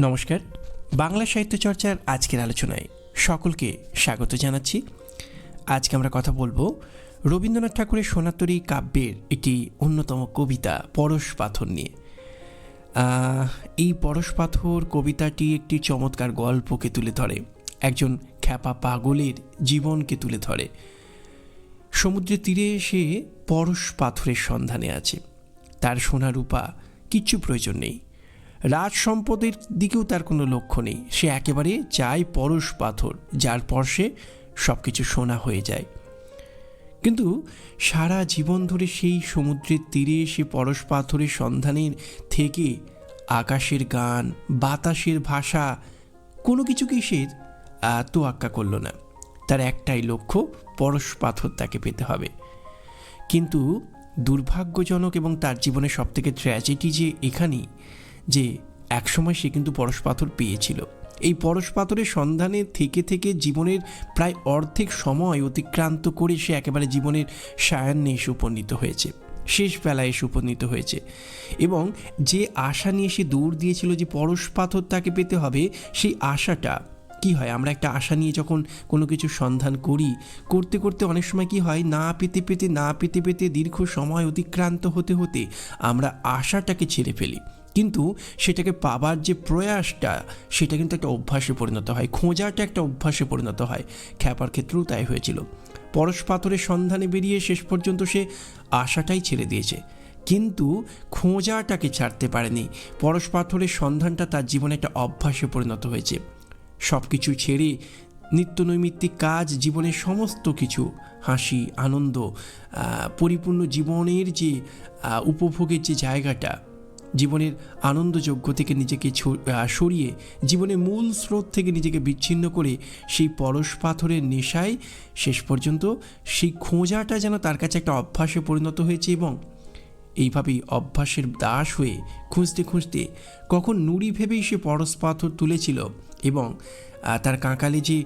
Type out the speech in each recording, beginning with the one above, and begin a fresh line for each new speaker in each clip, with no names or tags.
নমস্কার। বাংলা সাহিত্য চর্চার আজকের আলোচনায় সকলকে স্বাগত জানাচ্ছি। আজকে আমরা কথা বলব রবীন্দ্রনাথ ঠাকুরের সোনাতরী কাব্যের একটি অন্যতম কবিতা, পরশ পাথর নিয়ে। এই পরশ পাথর কবিতাটি একটি চমৎকার গল্পকে তুলে ধরে, একজন খ্যাপা পাগলের জীবনকে তুলে ধরে। সমুদ্রের তীরে এসে পরশ পাথরের সন্ধানে আছে। তার সোনা রূপা কিচ্ছু প্রয়োজন নেই। রাজ সম্পদের দিকেও তার কোনো লক্ষ্য নেই। সে একেবারে চায় পরশ পাথর, যার পরশে সব কিছু সোনা হয়ে যায়। কিন্তু সারা জীবন ধরে সেই সমুদ্রের তীরে সে পরশ পাথরের সন্ধানের থেকে আকাশের গান, বাতাসের ভাষা, কোনো কিছুকেই সে তোয়াক্কা করল না। তার একটাই লক্ষ্য, পরশ পাথর তাকে পেতে হবে। কিন্তু দুর্ভাগ্যজনক এবং তার জীবনে সবথেকে ট্র্যাজেডি যে এখানেই যে একসময় সে কিন্তু পরশ পাথর পেয়েছিল। এই পরশ পাথরের সন্ধানে থেকে থেকে জীবনের প্রায় অর্ধেক সময় অতিক্রান্ত করে সে একেবারে জীবনের সায়ান্নে এসে উপনীত হয়েছে। শেষ বেলায় এসে উপনীত হয়েছে। এবং যে আশা নিয়ে সে দৌড় দিয়েছিল যে পরশ পাথর তাকে পেতে হবে, সেই আশাটা কি হয়? আমরা একটা আশা নিয়ে যখন কোনো কিছু সন্ধান করি, করতে করতে অনেক সময় কি হয়? না পেতে পেতে, না পেতে পেতে দীর্ঘ সময় অতিক্রান্ত হতে হতে আমরা আশাটাকে ছেড়ে ফেলি। কিন্তু সেটাকে পাবার যে প্রয়াসটা, সেটা কিন্তু একটা অভ্যাসে পরিণত হয়। খোঁজাটা একটা অভ্যাসে পরিণত হয়। খ্যাপার ক্ষেত্রেও তাই হয়েছিল। পরশ পাথরের সন্ধানে বেরিয়ে শেষ পর্যন্ত সে আশাটাই ছেড়ে দিয়েছে। কিন্তু খোঁজাটাকে ছাড়তে পারেনি। পরশ পাথরের সন্ধানটা তার জীবনে একটা অভ্যাসে পরিণত হয়েছে। সব কিছু ছেড়ে নিত্য নৈমিত্তিক কাজ, জীবনের সমস্ত কিছু, হাসি, আনন্দ পরিপূর্ণ জীবনের যে উপভোগের যে জায়গাটা জীবনের আনন্দযোগ্য থেকে নিজেকে সরিয়ে জীবনের মূল স্রোত থেকে নিজেকে বিচ্ছিন্ন করে সেই পরশ পাথরের নেশায় শেষ পর্যন্ত সেই খোঁজাটা যেন তার কাছে একটা অভ্যাসে পরিণত হয়েছে এবং এইভাবেই অভ্যাসের দাস হয়ে খুঁজতে খুঁজতে কখন নুড়ি ভেবেই সে পরশ পাথর তুলেছিল এবং তার কাঁকালে যে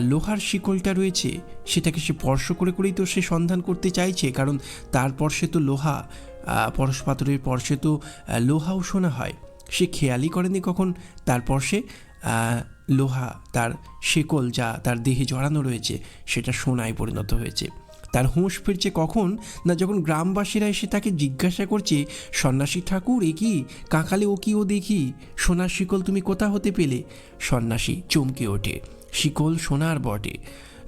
লোহার শিকলটা রয়েছে সেটাকে সে স্পর্শ করে করেই তো সে সন্ধান করতে চাইছে কারণ তার পর্শে তো লোহা পরশ পাথরের পরশে তো লোহাও শোনা হয়। সে খেয়ালই করেনি কখন তার পর্শে আহ, লোহা তার শেকল যা তার দেহে জড়ানো রয়েছে সেটা সোনায় পরিণত হয়েছে। তার হুঁশ ফিরছে কখন না যখন গ্রামবাসীরা এসে তাকে জিজ্ঞাসা করছে সন্ন্যাসী ঠাকুর এ কি? কাকালে ও কি ও দেখি? সোনার শিকল তুমি কোথা হতে পেলে? সন্ন্যাসী চমকে ওঠে। শিকল সোনার বটে।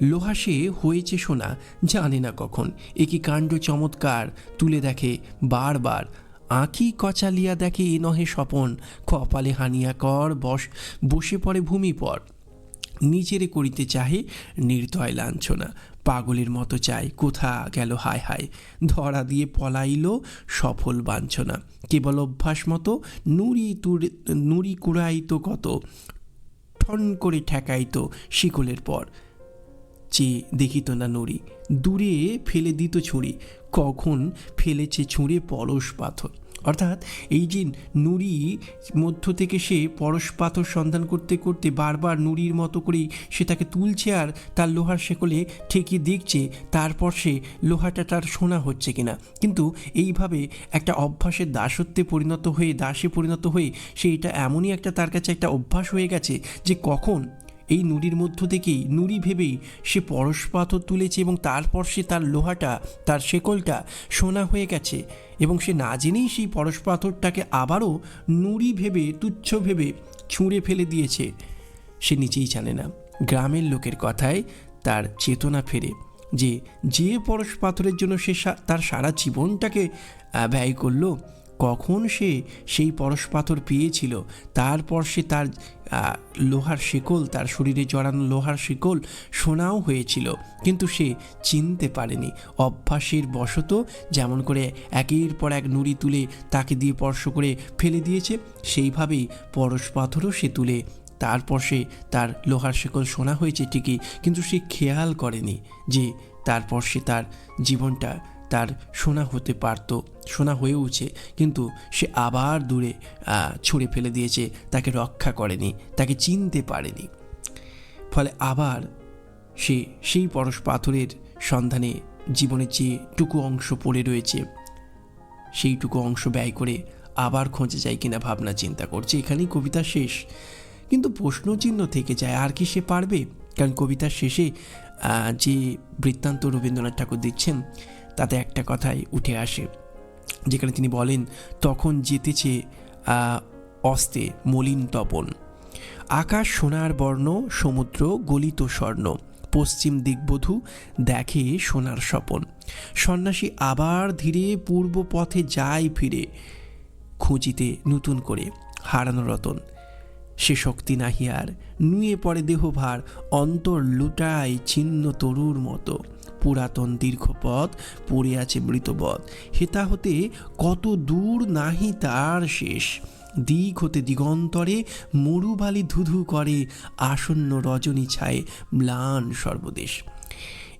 লোহা সে হয়েছে সোনা, জানে না কখন। এ কি কাণ্ড চমৎকার, তুলে দেখে বারবার। আঁকি কচালিয়া দেখে এ নহে স্বপন, কপালে হানিয়া কর বস, বসে পড়ে ভূমি পর নিজেরে করিতে চাহে নির্দয় লাঞ্ছনা, পাগলের মতো চাই, কোথা গেল হায় হায়। ধরা দিয়ে পলাইল সফল বাঞ্ছনা, কেবল অভ্যাস মতো নুড়ি তুড়ে, নুড়ি কুড়াইতো কত, ঠন করে ঠেকাইতো শিকলের পর। চেয়ে দেখিত না নড়ি, দূরে ফেলে দিত ছুঁড়ি কখন ফেলেছে ছুঁড়ে পরশ পাথর। অর্থাৎ এই যে নুড়ি মধ্য থেকে সে পরশ পাথর সন্ধান করতে করতে বারবার নুড়ির মতো করেই সে তাকে তুলছে আর তার লোহার শেকলে ঠেকিয়ে দেখছে, তারপর সে লোহাটা তার সোনা হচ্ছে কিনা। কিন্তু এইভাবে একটা অভ্যাসের দাসত্বে পরিণত হয়ে, দাসে পরিণত হয়ে সে এটা এমনই একটা তার কাছে একটা অভ্যাস হয়ে গেছে যে কখন এই নুড়ির মধ্য থেকেই নুড়ি ভেবেই সে পরশ পাথর তুলেছে এবং তারপর সে তার লোহাটা, তার শেকলটা সোনা হয়ে গেছে এবং সে না জেনেই সেই পরশ পাথরটাকে আবারও নুড়ি ভেবে, তুচ্ছ ভেবে ছুঁড়ে ফেলে দিয়েছে। সে নিজেই জানে না। গ্রামের লোকের কথায় তার চেতনা ফেরে যে যে পরশ পাথরের জন্য সে তার সারা জীবনটাকে ব্যয় করল কখন সে সেই পরশ পাথর পেয়েছিল? তারপর সে তার লোহার শিকল, তার শরীরে জড়ানো লোহার শিকল সোনাও হয়েছিল, কিন্তু সে চিনতে পারেনি। অভ্যাসের বশত যেমন করে একের পর এক নুড়ি তুলে তাকে দিয়ে স্পর্শ করে ফেলে দিয়েছে, সেইভাবেই পরশ পাথরও সে তুলে। তারপর সে তার লোহার শিকল সোনা হয়েছে ঠিকই, কিন্তু সে খেয়াল করেনি যে তারপর সে তার জীবনটা তার সোনা হতে পারত, সোনা হয়েওছে, কিন্তু সে আবার দূরে ছুঁড়ে ফেলে দিয়েছে, তাকে রক্ষা করেনি, তাকে চিনতে পারেনি। ফলে আবার সে সেই পরশ পাথরের সন্ধানে জীবনের যে টুকু অংশ পড়ে রয়েছে, সেইটুকু অংশ ব্যয় করে আবার খোঁজে যায় কিনা ভাবনা চিন্তা করছে। এখানেই কবিতা শেষ। কিন্তু প্রশ্নচিহ্ন থেকে যায়, আর কি সে পারবে? কারণ কবিতার শেষে যে বৃত্তান্ত রবীন্দ্রনাথ ঠাকুর দিচ্ছেন তাতে একটা কথাই উঠে আসে। যেখানে তিনি বলেন, তখন যেতেছে অস্তে মলিন তপন। আকাশ সোনার বর্ণ, সমুদ্র গলিত স্বর্ণ। পশ্চিম দিকবধূ দেখে সোনার স্বপন। সন্ন্যাসী আবার ধীরে পূর্ব পথে যায় ফিরে, খুঁজিতে নতুন করে হারানো রতন। সে শক্তি নাহি আর। নুয়ে পড়ে দেহভার, অন্তর লুটায় ছিন্ন তরুর মতো। পুরাতন দীর্ঘ পথ পড়ে আছে মৃতবধ। হেতা হতে কত দূর নাহি তার শেষ। দিক হতে দিগন্তরে মরুবালি ধুধু করে, আসন্ন রজনী ছায় ম্লান সর্বদেশ।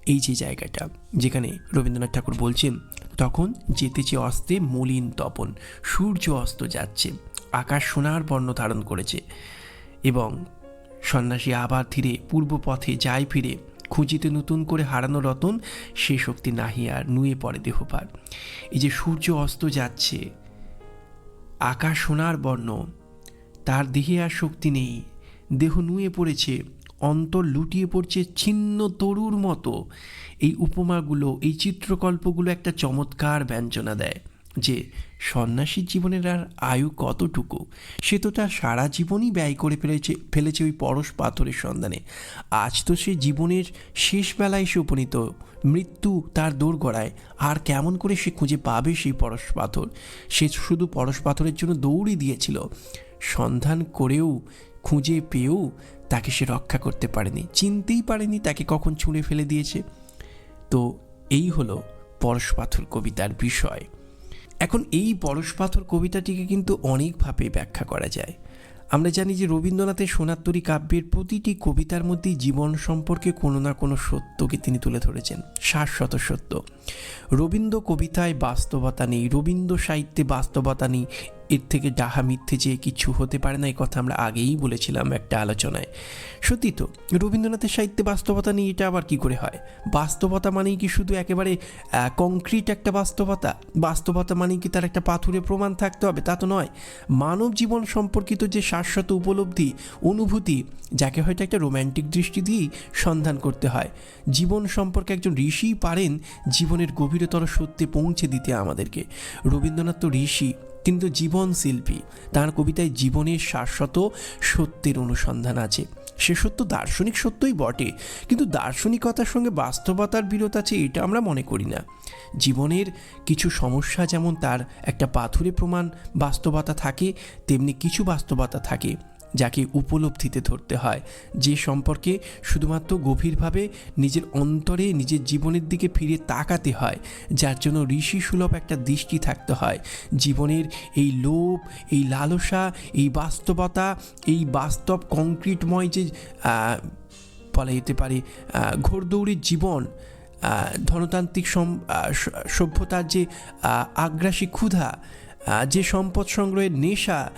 এই যে জায়গাটা যেখানে রবীন্দ্রনাথ ঠাকুর বলছেন, তখন যেতেছে অস্তে মলিন তপন, সূর্য অস্ত যাচ্ছে। আকাশ সোনার বর্ণ ধারণ করেছে এবং সন্ন্যাসী আবার ধীরে পূর্ব পথে যায় ফিরে, খুঁজিতে নতুন করে হারানো রতন, সে শক্তি নাহি আর নুয়ে পড়ে দেহপার। এই যে সূর্য অস্ত যাচ্ছে, আকাশ সোনার বর্ণ, তার দেহে আর শক্তি নেই, দেহ নুয়ে পড়েছে, অন্তর লুটিয়ে পড়ছে ছিন্ন তরুর মতো। এই উপমাগুলো, এই চিত্রকল্পগুলো একটা চমৎকার ব্যঞ্জনা দেয়। যে সন্ন্যাসীর জীবনের আর আয়ু কতটুকু, সে তো তার সারা জীবনই ব্যয় করে ফেলেছে ফেলেছে ওই পরশ পাথরের সন্ধানে। আজ তো সে জীবনের শেষ বেলায় এসে উপনীত। মৃত্যু তার দোরগড়ায়। আর কেমন করে সে খুঁজে পাবে সেই পরশ পাথর? সে শুধু পরশ পাথরের জন্য দৌড়ই দিয়েছিল। সন্ধান করেও, খুঁজে পেয়েও তাকে সে রক্ষা করতে পারেনি। চিনতেই পারেনি তাকে কখন ছুঁড়ে ফেলে দিয়েছে। তো এই হলো পরশ পাথর কবিতার বিষয়। এখন এই পরশ পাথর কবিতাটিকে কিন্তু অনেকভাবে ব্যাখ্যা করা যায়। আমরা জানি যে রবীন্দ্রনাথের সোনাত্তরী কাব্যের প্রতিটি কবিতার মধ্যেই জীবন সম্পর্কে কোনো না কোনো সত্যকে তিনি তুলে ধরেছেন, শাশ্বত সত্য। রবীন্দ্র কবিতায় বাস্তবতা নেই, রবীন্দ্র সাহিত্যে বাস্তবতা নেই এর থেকে ডাহা মিথ্যে যে কিছু হতে পারে না এই কথা আমরা আগেই বলেছিলাম একটা আলোচনায়। সত্যি তো, রবীন্দ্রনাথের সাহিত্যে বাস্তবতা নিয়ে এটা আবার কি করে হয়? বাস্তবতা মানেই কি শুধু একেবারে কংক্রিট একটা বাস্তবতা? বাস্তবতা মানেই কি তার একটা পাথুরে প্রমাণ থাকতে হবে? তা তো নয়। মানব জীবন সম্পর্কিত যে শাশ্বত উপলব্ধি, অনুভূতি, যাকে হয়তো একটা রোম্যান্টিক দৃষ্টি দিয়েই সন্ধান করতে হয়। জীবন সম্পর্কে একজন ঋষিই পারেন, জীবনের গভীরতর সত্যে পৌঁছে দিতে আমাদেরকে। রবীন্দ্রনাথ তো ঋষি। কিন্তু জীবন শিল্পী। তার কবিতায় জীবনের শাশ্বত সত্যের অনুসন্ধান আছে। সে সত্য দার্শনিক সত্যই বটে, কিন্তু দার্শনিকতার সঙ্গে বাস্তবতার বিরোধ আছে এটা আমরা মনে করি না। জীবনের কিছু সমস্যা যেমন তার একটা পাথুরে প্রমাণ বাস্তবতা থাকে, তেমনি কিছু বাস্তবতা থাকে। যাকে উপলব্ধিতে ধরতে হয়। যে সম্পর্কে শুধুমাত্র গভীরভাবে নিজের অন্তরে, নিজের জীবনের দিকে ফিরে তাকাতে হয়, যার জন্য ঋষি সুলভ একটা দৃষ্টি থাকতে হয়। জীবনের এই লোভ, এই লালসা, এই বাস্তবতা, এই বাস্তব কংক্রিটময় যে বলা যেতে পারে ঘোরদৌড়ির জীবন ধনতান্ত্রিক সভ্যতার যে আগ্রাসী ক্ষুধা যে সম্পদ সংগ্রহের নেশা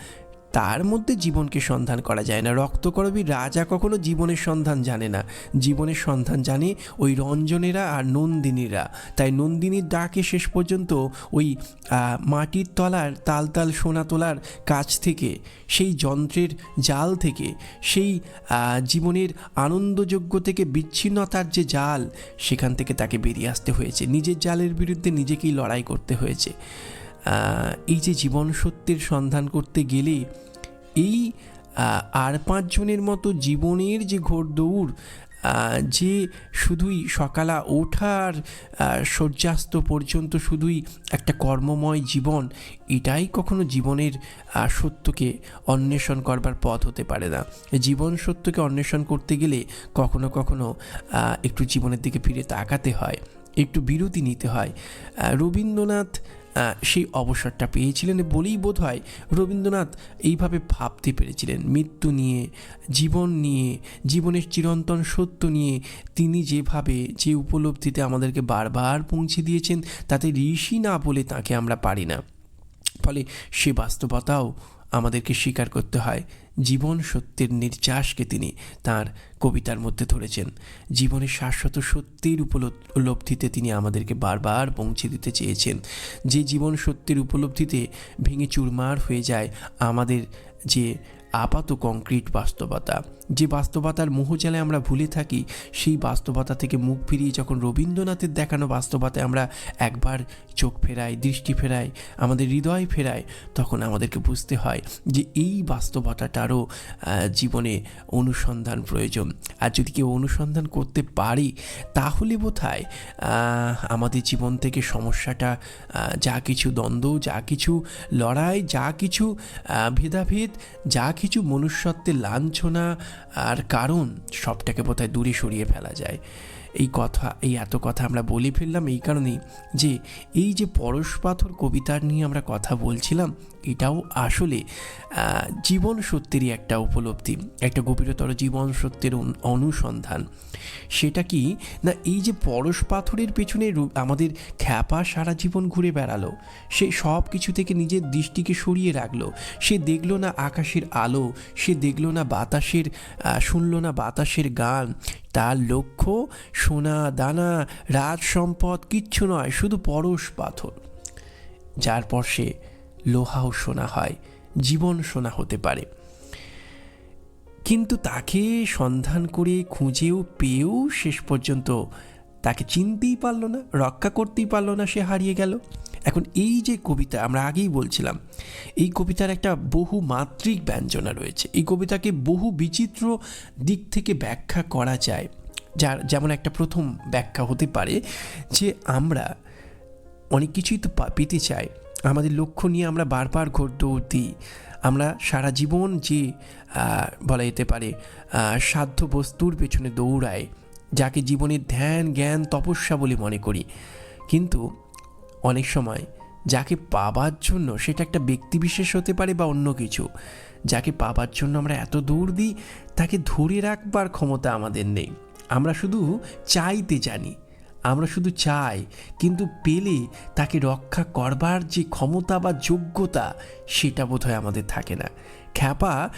তার মধ্যে জীবনকে সন্ধান করা যায় না। রক্তকরবী রাজা কখনো জীবনের সন্ধান জানে না। জীবনের সন্ধান জানে ওই রঞ্জনেরা আর নন্দিনীরা। তাই নন্দিনীর ডাকে শেষ পর্যন্ত ওই মাটির তলার তাল তাল সোনা তোলার কাছ থেকে, সেই যন্ত্রের জাল থেকে, সেই জীবনের আনন্দযোগ্য থেকে বিচ্ছিন্নতার যে জাল, সেখান থেকে তাকে বেরিয়ে আসতে হয়েছে। নিজের জালের বিরুদ্ধে নিজেকেই লড়াই করতে হয়েছে। এই যে জীবন সত্যের সন্ধান করতে গেলে এই আর পাঁচজনের মতো জীবনের যে ঘোর দৌড় যে শুধুই সকালা ওঠার সূর্যাস্ত পর্যন্ত শুধুই একটা কর্মময় জীবন, এটাই কখনো জীবনের সত্যকে অন্বেষণ করবার পথ হতে পারে না। জীবন সত্যকে অন্বেষণ করতে গেলে কখনো কখনো একটু জীবনের দিকে ফিরে তাকাতে হয়, একটু বিরতি নিতে হয়। রবীন্দ্রনাথ সেই অবসরটা পেয়েছিলেন বলেই বোধ হয় রবীন্দ্রনাথ এইভাবে ভাবতে পেরেছিলেন। মৃত্যু নিয়ে, জীবন নিয়ে, জীবনের চিরন্তন সত্য নিয়ে তিনি যেভাবে, যে উপলব্ধিতে আমাদেরকে বারবার পৌঁছে দিয়েছেন, তাতে ঋষি না বলে তাকে আমরা পারি না। ফলে সে বাস্তবতাও আমাদেরকে স্বীকার করতে হয় জীবন সত্যের নির্যাসকে তিনি তার কবিতার মধ্যে ধরেছেন। জীবনের শাশ্বত সত্যের উপলব্ধিতে তিনি আমাদেরকে বারবার পৌঁছে দিতে চেয়েছেন। যে জীবন সত্যের উপলব্ধিতে ভেঙে চুরমার হয়ে যায়, আমাদের যে আপাত কংক্রিট বাস্তবতা। যে বাস্তবতার মোহজালে আমরা ভুলে থাকি, সেই বাস্তবতা থেকে মুখ ফিরিয়ে যখন রবীন্দ্রনাথের দেখানো বাস্তবতায় আমরা একবার চোখ ফেরাই, দৃষ্টি ফেরাই, আমাদের হৃদয় ফেরাই, তখন আমাদেরকে বুঝতে হয় যে এই বাস্তবতাটারও জীবনে অনুসন্ধান প্রয়োজন। আর যদি কেউ অনুসন্ধান করতে পারি, তাহলে বোধহয় আমাদের জীবন থেকে সমস্যাটা যা কিছু দ্বন্দ্ব, যা কিছু লড়াই, যা কিছু ভেদাভেদ, যা কিছু মনুষ্যত্বের লাঞ্ছনা আর কারণ সবটাকে বোধহয় দূরে সরিয়ে ফেলা যায়। এই কথা, এই এত কথা আমরা বলে ফেললাম এই কারণেই যে এই যে পরশ পাথর কবিতার নিয়ে আমরা কথা বলছিলাম এটাও আসলে জীবন সত্যেরই একটা উপলব্ধি, একটা গভীরতর জীবন সত্যের অনুসন্ধান। সেটা কি, না এই যে পরশ পাথরের পেছনে আমাদের খ্যাপা সারা জীবন ঘুরে বেড়ালো, সে সব কিছু থেকে নিজের দৃষ্টিকে সরিয়ে রাখল, সে দেখল না আকাশের আলো, সে দেখল না বাতাসের শুনলো না বাতাসের গান, তার লক্ষ্য সোনা, দানা রাজ সম্পদ কিচ্ছু নয়, শুধু পরশ পাথর। যার পর সে লোহাও সোনা হয়, জীবন সোনা হতে পারে। কিন্তু তাকে সন্ধান করে খুঁজেও, পেয়েও শেষ পর্যন্ত তাকে চিনতেই পারল না, রক্ষা করতেই পারল না, সে হারিয়ে গেল। এখন এই যে কবিতা, আমরা আগেই বলছিলাম, এই কবিতার একটা বহু মাত্রিক ব্যঞ্জনা রয়েছে। এই কবিতাকে বহু বিচিত্র দিক থেকে ব্যাখ্যা করা যায়। যার, যেমন একটা প্রথম ব্যাখ্যা হতে পারে যে আমরা অনেক কিছুই তো পেতে চাই আমাদের লক্ষ্য নিয়ে আমরা বারবার ঘোর দৌড় দিই আমরা সারা জীবন যে বলা যেতে পারে সাধ্য বস্তুর পেছনে দৌড়াই, যাকে জীবনের ধ্যান, জ্ঞান, তপস্যা বলে মনে করি। কিন্তু অনেক সময় যাকে পাবার জন্য সেটা একটা ব্যক্তিবিশেষ হতে পারে বা অন্য কিছু, যাকে পাবার জন্য আমরা এত দৌড় দিই, তাকে ধরে রাখবার ক্ষমতা আমাদের নেই। আমরা শুধু চাইতে জানি। আমরা শুধু চাই, কিন্তু পেলে তাকে রক্ষা করবার যে ক্ষমতা বা যোগ্যতা, সেটা বোধহয় আমাদের থাকে না। খ্যাপা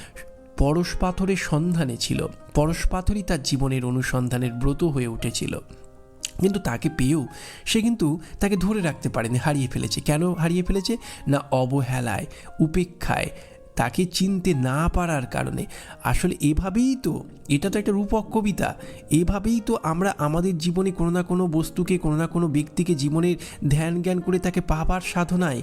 পরশ পাথরের সন্ধানে ছিল। পরশ পাথরই তার জীবনের অনুসন্ধানের ব্রত হয়ে উঠেছিল। কিন্তু তাকে পেয়েও সে কিন্তু তাকে ধরে রাখতে পারেনি, হারিয়ে ফেলেছে। কেন হারিয়ে ফেলেছে? না অবহেলায়, উপেক্ষায় তাকে চিনতে না পারার কারণে। আসলে এভাবেই তো, এটা তো একটা রূপক কবিতা। এভাবেই তো আমরা আমাদের জীবনে কোনো না কোনো বস্তুকে, কোনো না কোনো ব্যক্তিকে জীবনের ধ্যান জ্ঞান করে তাকে পাবার সাধনায়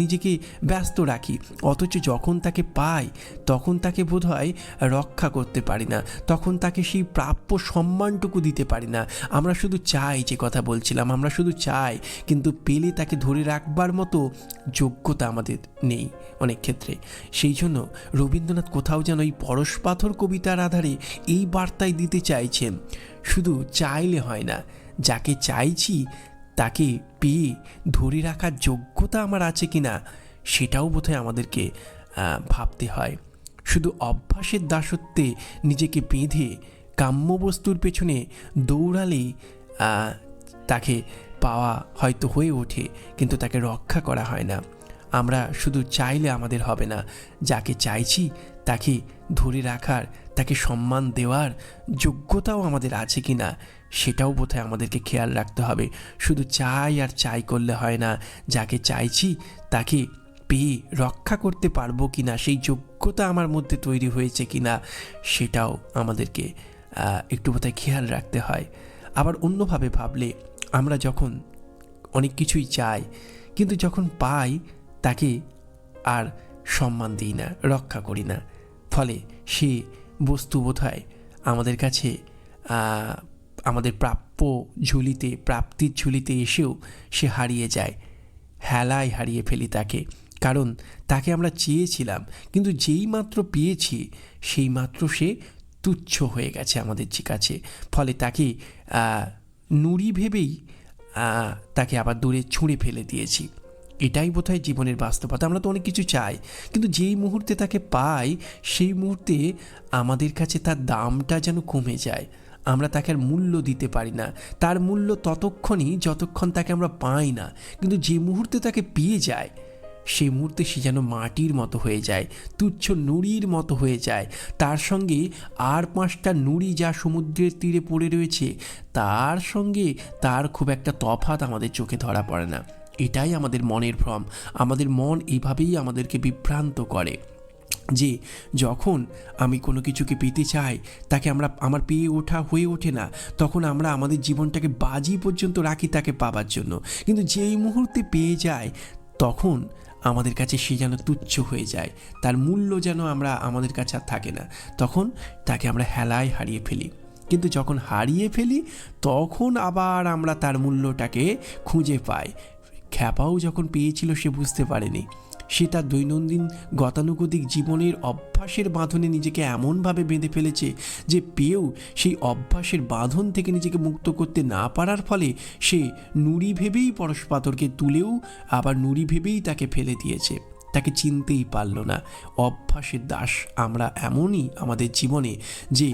নিজেকে ব্যস্ত রাখি। অথচ যখন তাকে পাই, তখন তাকে বোধ হয় রক্ষা করতে পারি না। তখন তাকে সেই প্রাপ্য সম্মানটুকু দিতে পারি না। আমরা শুধু চাই যে কথা বলছিলাম, আমরা শুধু চাই, কিন্তু পেলে তাকে ধরে রাখবার মতো যোগ্যতা আমাদের নেই অনেক ক্ষেত্রে। সেই জন্য রবীন্দ্রনাথ কোথাও যেন এই পরশ পাথর কবিতার আধারে এই বার্তায় দিতে চাইছেন। শুধু চাইলে হয় না, যাকে চাইছি তাকে পেয়ে ধরে রাখার যোগ্যতা আমার আছে কি না সেটাও বোধহয় আমাদেরকে ভাবতে হয়। শুধু অভ্যাসের দাসত্বে নিজেকে বেঁধে কাম্যবস্তুর পেছনে দৌড়ালেই তাকে পাওয়া হয়তো হয়ে ওঠে, কিন্তু তাকে রক্ষা করা হয় না। আমরা শুধু চাইলে আমাদের হবে না। যাকে চাইছি, তাকে ধরে রাখার, তাকে সম্মান দেওয়ার যোগ্যতাও আমাদের আছে কি না সেটাও বোধহয় আমাদেরকে খেয়াল রাখতে হবে। শুধু চাই আর চাই করলে হয় না, যাকে চাইছি, তাকে পেয়ে রক্ষা করতে পারব কি না সেই যোগ্যতা আমার মধ্যে তৈরি হয়েছে কি না সেটাও আমাদেরকে একটু বোধহয় খেয়াল রাখতে হয়। আবার অন্যভাবে ভাবলে আমরা যখন অনেক কিছুই চাই, কিন্তু যখন পাই তাকে আর সম্মান দিই না, রক্ষা করি না। ফলে সে বস্তু বোধহয় আমাদের কাছে আমাদের প্রাপ্য ঝুলিতে, প্রাপ্তির ঝুলিতে এসেও সে হারিয়ে যায়। হেলায় হারিয়ে ফেলি তাকে। কারণ তাকে আমরা চেয়েছিলাম, কিন্তু যেই মাত্র পেয়েছি, সেই মাত্র সে তুচ্ছ হয়ে গেছে আমাদের যে কাছে। ফলে তাকে নুড়ি ভেবেই তাকে আবার দূরে ছুঁড়ে ফেলে দিয়েছি। এটাই বোধহয় জীবনের বাস্তবতা। আমরা তো অনেক কিছু চাই, কিন্তু যেই মুহূর্তে তাকে পাই, সেই মুহূর্তে আমাদের কাছে তার দামটা যেন কমে যায়। আমরা তাকে আর মূল্য দিতে পারি না। তার মূল্য ততক্ষণই, যতক্ষণ তাকে আমরা পাই না, কিন্তু যে মুহূর্তে তাকে পেয়ে যায় সেই মুহূর্তে সে যেন মাটির মতো হয়ে যায়, তুচ্ছ নুড়ির মতো হয়ে যায়। তার সঙ্গে আর পাঁচটা নুড়ি যা সমুদ্রের তীরে পড়ে রয়েছে, তার সঙ্গে তার খুব একটা তফাৎ আমাদের চোখে ধরা পড়ে না। এটাই আমাদের মনের ভ্রম। আমাদের মন এইভাবেই আমাদেরকে বিভ্রান্ত করে যে যখন আমি কোনো কিছুকে পেতে চাই, তাকে আমরা, আমার পেয়ে ওঠা হয়ে ওঠে না, তখন আমরা আমাদের জীবনটাকে বাজি পর্যন্ত রাখি তাকে পাবার জন্য। কিন্তু যেই মুহূর্তে পেয়ে যায় তখন আমাদের কাছে সে যেন তুচ্ছ হয়ে যায়। তার মূল্য যেন আমরা, আমাদের কাছে আর থাকে না। তখন তাকে আমরা হেলায় হারিয়ে ফেলি। কিন্তু যখন হারিয়ে ফেলি, তখন আবার আমরা তার মূল্যটাকে খুঁজে পাই। খ্যাপাও যখন পেয়েছিল সে বুঝতে পারেনি। সে তার দৈনন্দিন গতানুগতিক জীবনের অভ্যাসের বাঁধনে নিজেকে এমনভাবে বেঁধে ফেলেছে যে পেয়েও সেই অভ্যাসের বাঁধন থেকে নিজেকে মুক্ত করতে না পারার ফলে সে নুড়ি ভেবেই পরশপাথরকে তুলেও আবার নুড়ি ভেবেই তাকে ফেলে দিয়েছে। তাকে চিনতেই পারল না, অভ্যাসের দাস আমরা এমনই আমাদের জীবনে যে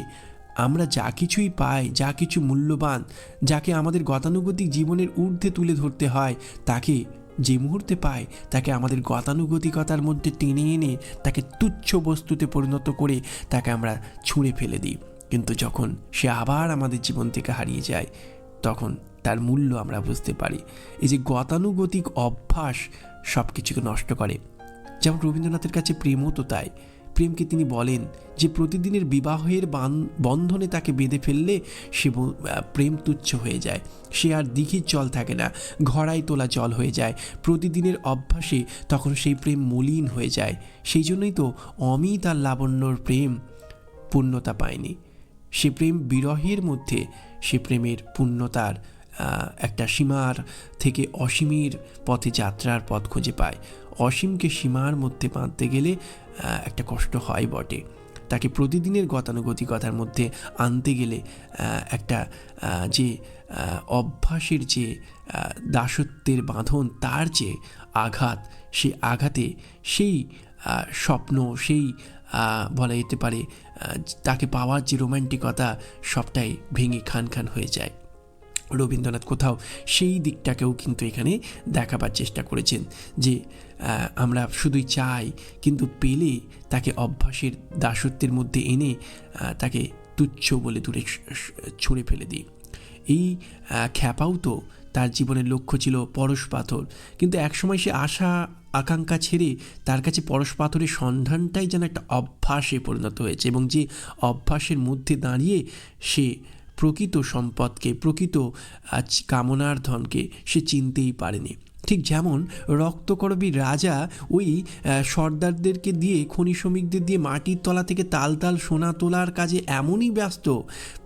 আমরা যা কিছুই পাই, যা কিছু মূল্যবান, যাকে আমাদের গতানুগতিক জীবনের ঊর্ধ্বে তুলে ধরতে হয়, তাকে যে মুহূর্তে পাই, তাকে আমাদের গতানুগতিকতার মধ্যে টেনে এনে তাকে তুচ্ছ বস্তুতে পরিণত করে তাকে আমরা ছুঁড়ে ফেলে দিই। কিন্তু যখন সে আবার আমাদের জীবন থেকে হারিয়ে যায়, তখন তার মূল্য আমরা বুঝতে পারি। এই যে গতানুগতিক অভ্যাস সব কিছুকে নষ্ট করে। যেমন রবীন্দ্রনাথের কাছে প্রেমও তো তাই। প্রেমকে তিনি বলেন যে প্রতিদিনের বিবাহের বান- বন্ধনে তাকে বেঁধে ফেললে সে প্রেম তুচ্ছ হয়ে যায়। সে আর দিঘির জল থাকে না ঘড়াই তোলা জল হয়ে যায়। প্রতিদিনের অভ্যাসে তখন সেই প্রেম মলিন হয়ে যায়। সেই জন্যই তো অমিত আর লাবণ্যর প্রেম পূর্ণতা পায়নি। সে প্রেম বিরহের মধ্যে, সে প্রেমের পূর্ণতার একটা সীমার থেকে অসীমের পথে যাত্রার পথ খুঁজে পায়। অসীমকে সীমার মধ্যে বাঁধতে গেলে একটা কষ্ট হয় বটে। তাকে প্রতিদিনের গতানুগতিকতার মধ্যে আনতে গেলে একটা যে অভ্যাসের যে দাসত্বের বাঁধন, তার যে আঘাত সেই আঘাতে সেই স্বপ্ন, সেই বলা যেতে পারে তাকে পাওয়ার যে রোম্যান্টিকতা সবটাই ভেঙে খান খান হয়ে যায়। রবীন্দ্রনাথ কোথাও সেই দিকটাকেও কিন্তু এখানে দেখাবার চেষ্টা করেছেন যে আমরা শুধুই চাই, কিন্তু পেলে তাকে অভ্যাসের দাসত্বের মধ্যে এনে তাকে তুচ্ছ বলে দূরে ছুঁড়ে ফেলে দিই। এই খ্যাপাও তো তার জীবনের লক্ষ্য ছিল পরশ পাথর। কিন্তু একসময় সে আশা, আকাঙ্ক্ষা ছেড়ে তার কাছে পরশ পাথরের সন্ধানটাই যেন একটা অভ্যাসে পরিণত হয়েছে এবং যে অভ্যাসের মধ্যে দাঁড়িয়ে সে প্রকৃত সম্পদকে, প্রকৃত কামনার ধনকে সে চিনতেই পারেনি। ঠিক যেমন রক্তকরবী রাজা ওই সর্দারদেরকে দিয়ে, খনি শ্রমিকদের দিয়ে মাটির তলা থেকে তাল তাল সোনা তোলার কাজে এমনই ব্যস্ত।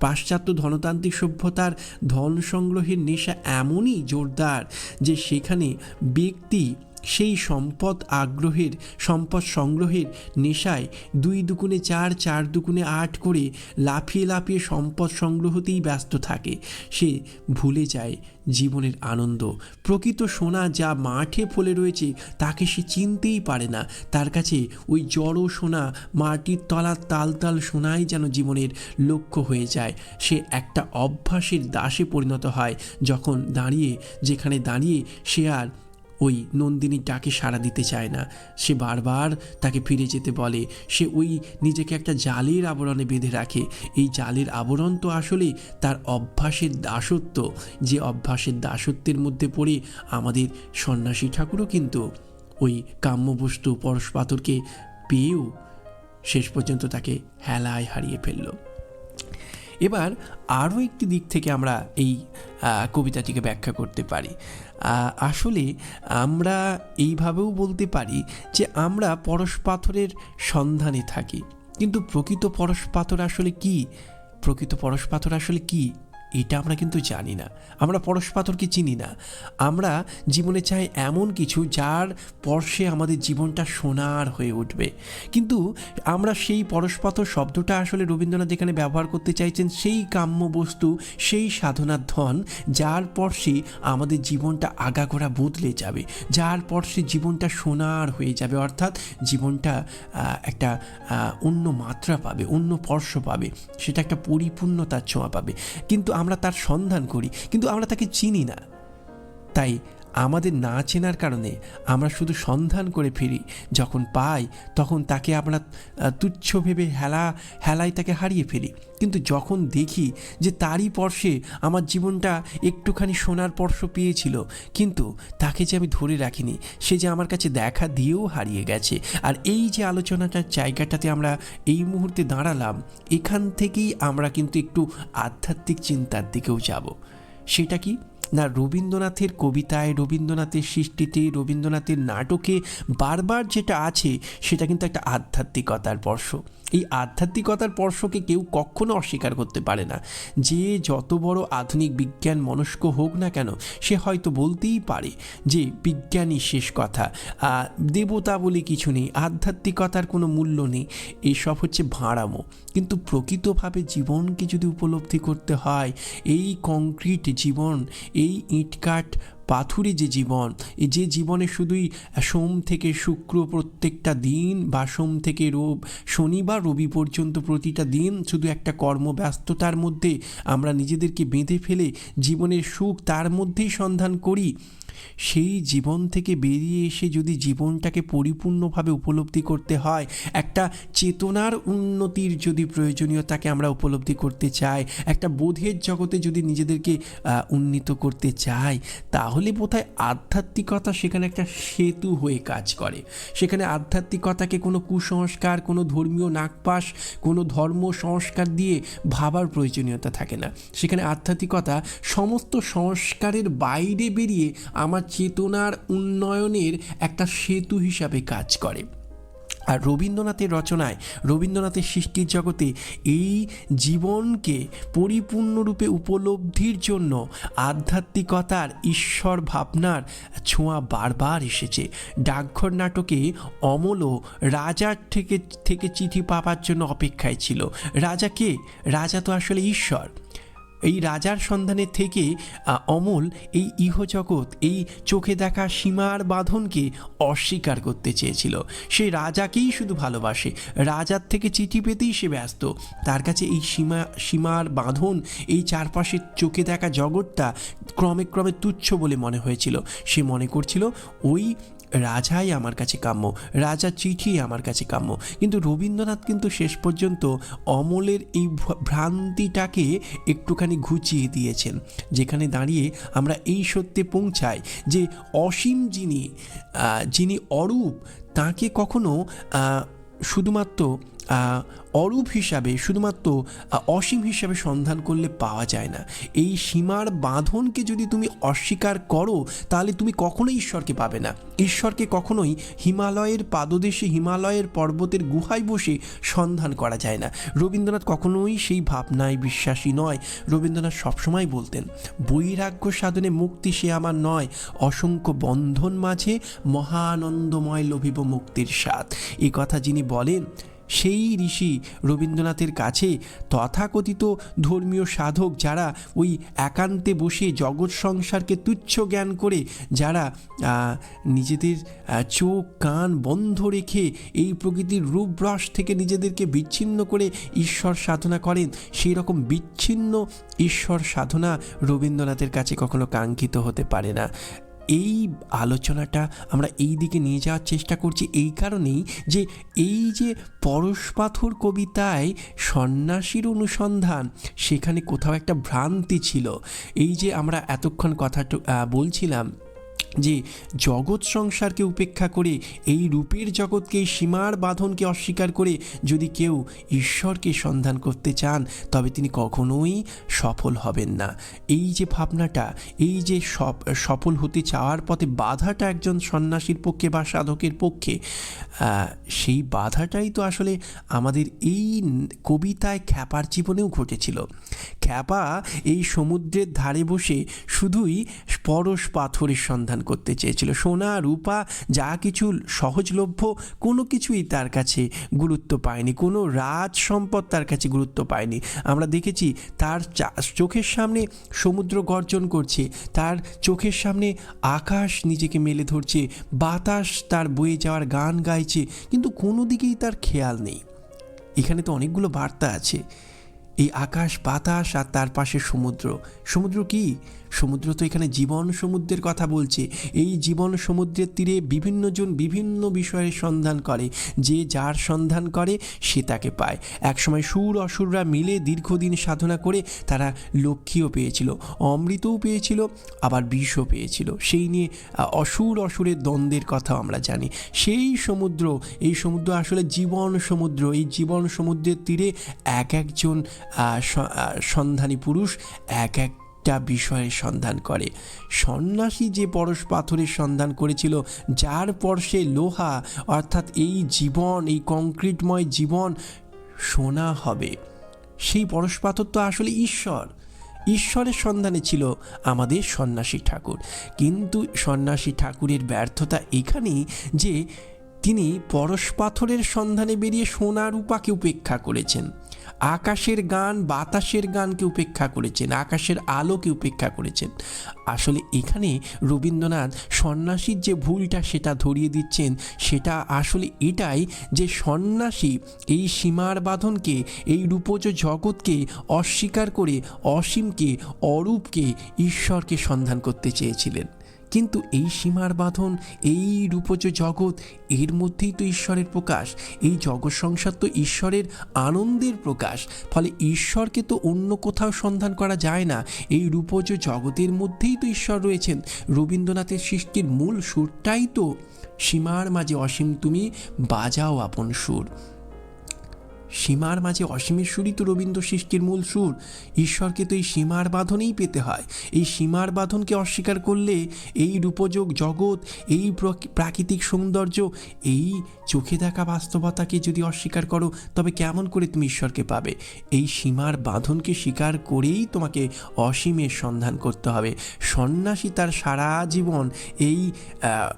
পাশ্চাত্য ধনতান্ত্রিক সভ্যতার ধন সংগ্রহের নেশা এমনই জোরদার যে সেখানে ব্যক্তি সেই সম্পদ আগ্রহের, সম্পদ সংগ্রহের নেশায় দুই দুগুণে চার চার দুগুণে আট করে লাফিয়ে লাফিয়ে সম্পদ সংগ্রহতেই ব্যস্ত থাকে। সে ভুলে যায় জীবনের আনন্দ। প্রকৃত সোনা যা মাঠে ফলে রয়েছে, তাকে সে চিনতেই পারে না। তার কাছে ওই জড়ো সোনা, মাটির তাল তাল সোনাই যেন জীবনের লক্ষ্য হয়ে যায়। সে একটা অভ্যাসের দাসে পরিণত হয়। যখন দাঁড়িয়ে, যেখানে দাঁড়িয়ে সে আর ওই নন্দিনীর ডাকে সাড়া দিতে চায় না। সে বারবার তাকে ফিরে যেতে বলে। সে ওই নিজেকে একটা জালের আবরণে বেঁধে রাখে। এই জালের আবরণ তো আসলে তার অভ্যাসের দাসত্ব। যে অভ্যাসের দাসত্বের মধ্যে পড়ে আমাদের সন্ন্যাসী ঠাকুরও কিন্তু ওই কাম্যবস্তু পরশ পাথরকে পেয়েও শেষ পর্যন্ত তাকে হেলায় হারিয়ে ফেলল। এবার আরও একটি দিক থেকে আমরা এই কবিতাটিকে ব্যাখ্যা করতে পারি। আসলে আমরা এইভাবেও বলতে পারি যে আমরা পরশ পাথরের সন্ধানে থাকি। কিন্তু প্রকৃত পরশ পাথর আসলে কি? প্রকৃত পরশ পাথর আসলে কি? এটা আমরা কিন্তু জানি না। আমরা পরশ পাথরকে চিনি না। আমরা জীবনে চাই এমন কিছু যার পরশে আমাদের জীবনটা সোনার হয়ে উঠবে। কিন্তু আমরা সেই পরশ পাথর শব্দটা আসলে রবীন্দ্রনাথ এখানে ব্যবহার করতে চাইছেন, সেই কাম্য বস্তু, সেই সাধনার ধন, যার পরশে আমাদের জীবনটা আগাগোড়া বদলে যাবে। যার পরশে জীবনটা সোনার হয়ে যাবে। অর্থাৎ জীবনটা একটা অন্য মাত্রা পাবে, অন্য পর্শ পাবে। সেটা একটা পরিপূর্ণতার ছোঁয়া পাবে। কিন্তু আমরা তার সন্ধান করি কিন্তু আমরা তাকে চিনি না। তাই আমাদের না চেনার কারণে আমরা শুধু সন্ধান করে ফিরি। যখন পাই, তখন তাকে আমরা তুচ্ছ ভেবে হেলা হেলায় তাকে হারিয়ে ফেলি। কিন্তু যখন দেখি যে তারই পর্শে আমার জীবনটা একটুখানি সোনার পর্শ পেয়েছিল, কিন্তু তাকে যে আমি ধরে রাখিনি, সে যে আমার কাছে দেখা দিয়েও হারিয়ে গেছে। আর এই যে আলোচনাটার জায়গাটাতে আমরা এই মুহূর্তে দাঁড়ালাম, এখান থেকেই আমরা কিন্তু একটু আধ্যাত্মিক চিন্তার দিকেও যাব। সেটা কি? না রবীন্দ্রনাথের কবিতায়, রবীন্দ্রনাথের সৃষ্টিতে, রবীন্দ্রনাথের নাটকে বারবার যেটা আছে সেটা কিন্তু একটা আধ্যাত্মিকতার স্পর্শ। এই আধ্যাত্মিকতার স্পর্শকে কেউ কখনো অস্বীকার করতে পারে না। যে যত বড় আধুনিক বিজ্ঞান মনস্ক হোক না কেন, সে হয়তো বলতেই পারে যে বিজ্ঞানই শেষ কথা। দেবতা বলে কিছু নেই, আধ্যাত্মিকতার কোনো মূল্য নেই, এসব হচ্ছে ভাঁড়ামো। কিন্তু প্রকৃতভাবে জীবনকে যদি উপলব্ধি করতে হয়, এই কংক্রিট জীবন এই ইটকাট পাথুরে যে জীবন যে জীবনে শুধুই সোম থেকে শুক্র প্রত্যেকটা দিন বা সোম থেকে রোব শনিবার রবি পর্যন্ত প্রতিটা দিন শুধু একটা কর্মব্যস্ততার মধ্যে আমরা নিজেদেরকে বেঁধে ফেলে জীবনের সুখ তার মধ্যেই সন্ধান করি। সেই জীবন থেকে বেরিয়ে এসে যদি জীবনটাকে পরিপূর্ণভাবে উপলব্ধি করতে হয়, একটা চেতনার উন্নতির যদি প্রয়োজনীয়তাকে আমরা উপলব্ধি করতে চাই, একটা বোধের জগতে যদি নিজেদেরকে উন্নীত করতে চাই, তাহলে বোধহয় আধ্যাত্মিকতা সেখানে একটা সেতু হয়ে কাজ করে। সেখানে আধ্যাত্মিকতাকে কোনো কুসংস্কার, কোনো ধর্মীয় নাগপাশ, কোনো ধর্ম সংস্কার দিয়ে ভাবার প্রয়োজনীয়তা থাকে না। সেখানে আধ্যাত্মিকতা সমস্ত সংস্কারের বাইরে বেরিয়ে আমার চেতনার উন্নয়নের একটা সেতু হিসাবে কাজ করে। আর রবীন্দ্রনাথের রচনায়, রবীন্দ্রনাথের সৃষ্টির জগতে এই জীবনকে পরিপূর্ণরূপে উপলব্ধির জন্য আধ্যাত্মিকতার ঈশ্বর ভাবনার ছোঁয়া বারবার এসেছে। ডাকঘর নাটকে অমলও রাজার থেকে থেকে চিঠি পাবার জন্য অপেক্ষায় ছিল। রাজা কে? রাজা তো আসলে ঈশ্বর। এই রাজার সন্ধানে থেকে অমল এই ইহজগৎ, এই চোখে দেখা সীমার বাঁধনকে অস্বীকার করতে চেয়েছিল। সে রাজাকেই শুধু ভালোবাসে। রাজার থেকে চিঠি পেতেই সে ব্যস্ত। তার কাছে এই সীমা, সীমার বাঁধন, এই চারপাশের চোখে দেখা জগৎটা ক্রমে ক্রমে তুচ্ছ বলে মনে হয়েছিল। সে মনে করছিল, ওই রাজাই আমার কাছে কাম্য, রাজা চিঠি আমার কাছে কাম্য। কিন্তু রবীন্দ্রনাথ কিন্তু শেষ পর্যন্ত অমলের এই ভ্রান্তিটাকে একটুখানি ঘুচিয়ে দিয়েছেন, যেখানে দাঁড়িয়ে আমরা এই সত্যে পৌঁছাই যে অসীম যিনি যিনি অরূপ, তাকে কখনো শুধুমাত্র অরূপ হিসাবে শুধুমাত্র অসীম হিসাবে সন্ধান করলে পাওয়া যায় না। এই সীমার বাঁধনকে যদি তুমি অস্বীকার করো, তাহলে তুমি কখনোই ঈশ্বরকে পাবে না। ঈশ্বরকে কখনোই হিমালয়ের পাদদেশে, হিমালয়ের পর্বতের গুহায় বসে সন্ধান করা যায় না। রবীন্দ্রনাথ কখনোই সেই ভাবনায় বিশ্বাসী নয়। রবীন্দ্রনাথ সবসময় বলতেন, বৈরাগ্য সাধনে মুক্তি সে আমার নয়, অসংখ্য বন্ধন মাঝে মহানন্দময় লোভিব মুক্তির স্বাদ। এই কথা যিনি বলেন সেই ঋষি রবীন্দ্রনাথের কাছে তথাকথিত ধর্মীয় সাধক যারা ওই একান্তে বসে জগৎ সংসারকে তুচ্ছ জ্ঞান করে, যারা নিজেদের চোখ, কান বন্ধ রেখে এই প্রকৃতির রূপরস থেকে নিজেদেরকে বিচ্ছিন্ন করে ঈশ্বর সাধনা করেন সেই রকম বিচ্ছিন্ন ঈশ্বর সাধনা রবীন্দ্রনাথের কাছে কখনো কাঙ্ক্ষিত হতে পারে না। এই আলোচনাটা আমরা এই দিকে নিয়ে যাওয়ার চেষ্টা করছি এই কারণেই যে এই যে পরশপাথর কবিতায় সন্ন্যাসীর অনুসন্ধান, সেখানে কোথাও একটা ভ্রান্তি ছিল। এই যে আমরা এতক্ষণ কথাটা বলছিলাম যে জগৎ সংসারকে উপেক্ষা করে, এই রূপের জগৎকে সীমার বাঁধনকে অস্বীকার করে যদি কেউ ঈশ্বরকে সন্ধান করতে চান, তবে তিনি কখনোই সফল হবেন না। এই যে ভাবনাটা, এই যে সফ- সফল হতে চাওয়ার পথে বাধাটা একজন সন্ন্যাসীর পক্ষে বা সাধকের পক্ষে সেই বাধাটাই তো আসলে আমাদের এই কবিতায় খ্যাপার জীবনেও ঘটেছিল। খ্যাপা এই সমুদ্রের ধারে বসে শুধুই পরশ পাথরের সন্ধান করতে চেয়েছিল। সোনা, রূপা যা কিছু সহজলভ্য কোনো কিছুই তার কাছে গুরুত্ব পায়নি। কোনো রাজ সম্পদ তার কাছে গুরুত্ব পায়নি। আমরা দেখেছি তার চোখের সামনে সমুদ্র গর্জন করছে। তার চোখের সামনে আকাশ নিজেকে মেলে ধরছে। বাতাস তার বয়ে যাওয়ার গান গাইছে। কিন্তু কোনো দিকেই তার খেয়াল নেই। এখানে তো অনেকগুলো বার্তা আছে। এই আকাশ, বাতাস আর তার পাশে সমুদ্র। সমুদ্র কি? সমুদ্র তো এখানে জীবন সমুদ্রের কথা বলছে। এই জীবন সমুদ্রের তীরে বিভিন্নজন বিভিন্ন বিষয়ের সন্ধান করে। যে যার সন্ধান করে, সে তাকে পায়। একসময় সুর অসুররা মিলে দীর্ঘদিন সাধনা করে তারা লক্ষ্মীও পেয়েছিল, অমৃতও পেয়েছিল, আবার বিষও পেয়েছিল। সেই নিয়ে অসুর অসুরের দ্বন্দ্বের কথা আমরা জানি। সেই সমুদ্র, এই সমুদ্র আসলে জীবন সমুদ্র। এই জীবন সমুদ্রের তীরে এক একজন সন্ধানী পুরুষ এক এক একটা বিষয়ের সন্ধান করে। সন্ন্যাসী যে পরশ পাথরের সন্ধান করেছিল, যার পর সে লোহা, অর্থাৎ এই জীবন, এই কংক্রিটময় জীবন সোনা হবে। সেই পরশ পাথর তো আসলে ঈশ্বর। ঈশ্বরের সন্ধানে ছিল আমাদের সন্ন্যাসী ঠাকুর। কিন্তু সন্ন্যাসী ঠাকুরের ব্যর্থতা এখানেই যে তিনি পরশ পাথরের সন্ধানে বেরিয়ে সোনা রূপাকে উপেক্ষা করেছেন। আকাশের গান, বাতাসের গানকে উপেক্ষা করেছেন। আকাশের আলোকে উপেক্ষা করেছেন। আসলে এখানে রবীন্দ্রনাথ সন্ন্যাসীর যে ভুলটা সেটা ধরিয়ে দিচ্ছেন, সেটা আসলে এটাই যে সন্ন্যাসী এই সীমার বাঁধনকে, এই রূপজ জগৎকে অস্বীকার করে অসীমকে, অরূপকে, ঈশ্বরকে সন্ধান করতে চেয়েছিলেন। কিন্তু এই সীমার বাঁধন, এই রূপজ জগৎ, এর মধ্যেই তো ঈশ্বরের প্রকাশ। এই জগৎ সংসার তো ঈশ্বরের আনন্দের প্রকাশ, ফলে ঈশ্বরকে তো অন্য কোথাও সন্ধান করা যায় না। এই রূপজ জগতের মধ্যেই তো ঈশ্বর রয়েছেন। রবীন্দ্রনাথের সৃষ্টির মূল সুরটাই তো সীমার মাঝে অসীম তুমি বাজাও আপন সুর। সীমার মাঝে অসীমের সুরই তো রবীন্দ্র সৃষ্টির মূল সুর। ঈশ্বরকে তো এই সীমার বাঁধনেই পেতে হয়। এই সীমার বাঁধনকে অস্বীকার করলে এই রূপযোগ জগৎ, এই প্রাকৃতিক সৌন্দর্য, এই চোখে দেখা বাস্তবতাকে যদি অস্বীকার করো, তবে কেমন করে তুমি ঈশ্বরকে পাবে? এই সীমার বাঁধনকে স্বীকার করেই তোমাকে অসীমের সন্ধান করতে হবে। সন্ন্যাসী তার সারা জীবন এই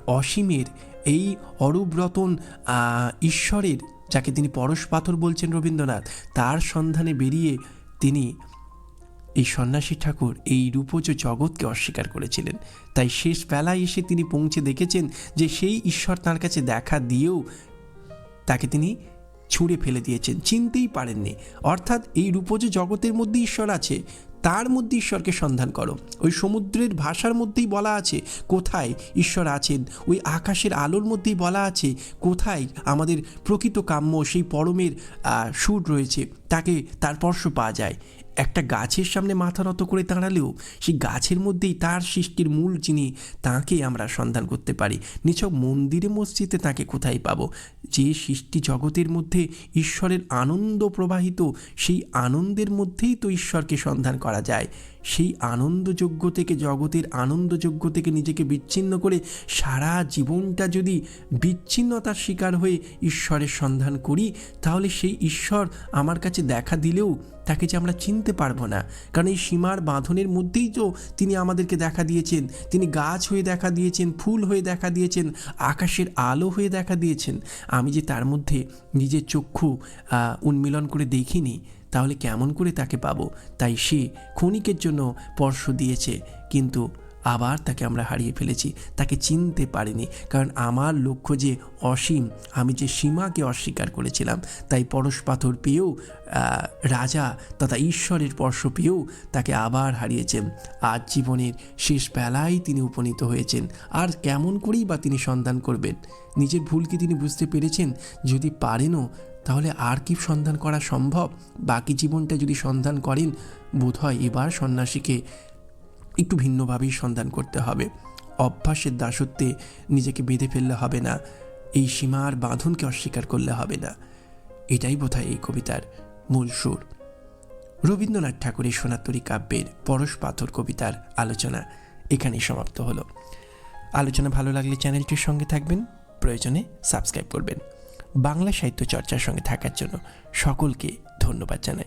অসীমের, এই অরূপ রতন ঈশ্বরের যাকে তিনি পরশ পাথর বলছেন রবীন্দ্রনাথ, তার সন্ধানে বেরিয়ে তিনি এই সন্ন্যাসী ঠাকুর এই রূপজ জগৎকে অস্বীকার করেছিলেন। তাই শেষ বেলায় এসে তিনি পৌঁছে দেখেছেন যে সেই ঈশ্বর তার কাছে দেখা দিয়েও তাকে তিনি ছুঁড়ে ফেলে দিয়েছেন। চিনতেই পারেননি। অর্থাৎ এই রূপজ জগতের মধ্যে ঈশ্বর আছে। তার মধ্যে ঈশ্বরকে সন্ধান করো। ওই সমুদ্রের ভাষার মধ্যেই বলা আছে, কোথায় ঈশ্বর আছেন? ওই আকাশের আলোর মধ্যেই বলা আছে, কোথায় আমাদের প্রকৃত কাম্য সেই পরমের সুর রয়েছে। তাকে তার স্পর্শ পাওয়া যায়। একটা গাছের সামনে মাথা রত করে দাঁড়ালেও সেই গাছের মধ্যেই তার সৃষ্টির মূল যিনি, তাঁকে আমরা সন্ধান করতে পারি। নিছক মন্দিরে মসজিদে তাকে কোথায় পাব? যে সৃষ্টি জগতের মধ্যে ঈশ্বরের আনন্দ প্রবাহিত, সেই আনন্দের মধ্যেই তো ঈশ্বরকে সন্ধান করা যায়। সেই আনন্দযোগ্য থেকে, জগতের আনন্দযোগ্য থেকে নিজেকে বিচ্ছিন্ন করে সারা জীবনটা যদি বিচ্ছিন্নতার শিকার হয়ে ঈশ্বরের সন্ধান করি, তাহলে সেই ঈশ্বর আমার কাছে দেখা দিলেও তাকে যে আমরা চিনতে পারব না। কারণ এই সীমার বাঁধনের মধ্যেই তো তিনি আমাদেরকে দেখা দিয়েছেন। তিনি গাছ হয়ে দেখা দিয়েছেন, ফুল হয়ে দেখা দিয়েছেন, আকাশের আলো হয়ে দেখা দিয়েছেন। আমি যে তার মধ্যে নিজের চক্ষু উন্মিলন করে দেখিনি তাহলে কেমন করে তাকে পাবো? তাই সে ক্ষণিকের জন্য স্পর্শ দিয়েছে, কিন্তু আবার তাকে আমরা হারিয়ে ফেলেছি। তাকে চিনতে পারিনি, কারণ আমার লক্ষ্য যে অসীম, আমি যে সীমাকে অস্বীকার করেছিলাম, তাই পরশ পাথর পেয়েও রাজা তথা ঈশ্বরের স্পর্শ পেয়েও তাকে আবার হারিয়েছেন আজ জীবনের শেষ বেলায় তিনি উপনীত হয়েছেন। আর কেমন করেই বা তিনি সন্ধান করবেন? নিজের ভুল কি তিনি বুঝতে পেরেছেন? যদি পারেনও তাহলে আর কি সন্ধান করা সম্ভব? বাকি জীবনটা যদি সন্ধান করেন বোধ হয় এবার সন্ন্যাসীকে একটু ভিন্নভাবেই সন্ধান করতে হবে। অভ্যাসের দাসত্বে নিজেকে বেঁধে ফেললে হবে না, এই সীমার বাঁধনকে অস্বীকার করলে হবে না। এটাই বোধহয় এই কবিতার মূল সুর। রবীন্দ্রনাথ ঠাকুরের সোনাতরী কাব্যের পরশ পাথর কবিতার আলোচনা এখানেই সমাপ্ত হলো। আলোচনা ভালো লাগলে চ্যানেলটির সঙ্গে থাকবেন, প্রয়োজনে সাবস্ক্রাইব করবেন। বাংলা সাহিত্য চর্চার সঙ্গে থাকার জন্য সকলকে ধন্যবাদ জানাই।